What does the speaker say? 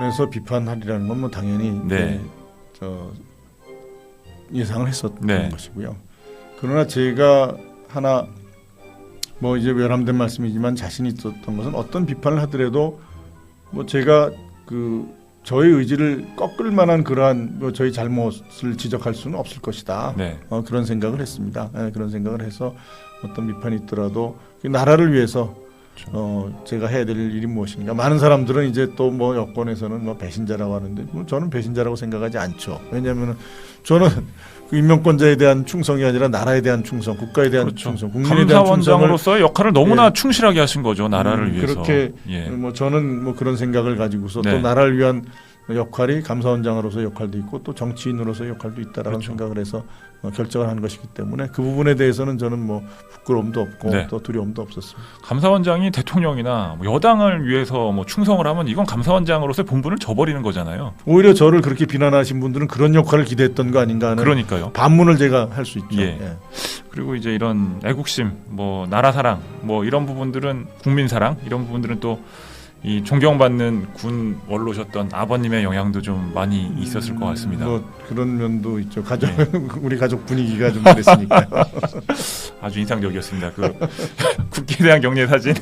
에서 비판하리라는 건 뭐 당연히 네. 네, 저 예상을 했었던 네. 것이고요. 그러나 제가 하나 뭐 이제 외람된 말씀이지만 자신 있었던 것은 어떤 비판을 하더라도 뭐 제가 그 저의 의지를 꺾을 만한 그러한 뭐 저희 잘못을 지적할 수는 없을 것이다. 네. 어, 그런 생각을 했습니다. 예, 그런 생각을 해서 어떤 비판이 있더라도 그 나라를 위해서. 어, 제가 해야 될 일이 무엇인가. 많은 사람들은 이제 또 뭐 여권에서는 뭐 배신자라고 하는데 뭐 저는 배신자라고 생각하지 않죠. 왜냐하면 저는 그 인명권자에 대한 충성이 아니라 나라에 대한 충성, 국가에 대한 그렇죠. 충성, 국민에 대한 충성을 감사원장으로서의 역할을 너무나 충실하게 하신 거죠 나라를 음, 위해서. 그렇게 예. 뭐 저는 뭐 그런 생각을 가지고서 네. 또 나라를 위한 역할이 감사원장으로서 역할도 있고 또 정치인으로서 역할도 있다라는 그렇죠. 생각을 해서 어, 결정을 한 것이기 때문에 그 부분에 대해서는 저는 뭐 부끄러움도 없고 네. 또 두려움도 없었습니다. 감사원장이 대통령이나 뭐 여당을 위해서 뭐 충성을 하면 이건 감사원장으로서의 본분을 저버리는 거잖아요. 오히려 저를 그렇게 비난하신 분들은 그런 역할을 기대했던 거 아닌가 하는 그러니까요. 반문을 제가 할 수 있죠. 예. 예. 그리고 이제 이런 애국심, 뭐 나라 사랑, 뭐 이런 부분들은 국민 사랑 이런 부분들은 또 이 존경받는 군 원로셨던 아버님의 영향도 좀 많이 있었을 것 같습니다. 뭐 그런 면도 있죠. 가족 예. 우리 가족 분위기가 좀 그랬으니까요. 아주 인상적이었습니다. 그 국기에 대한 경례 사진.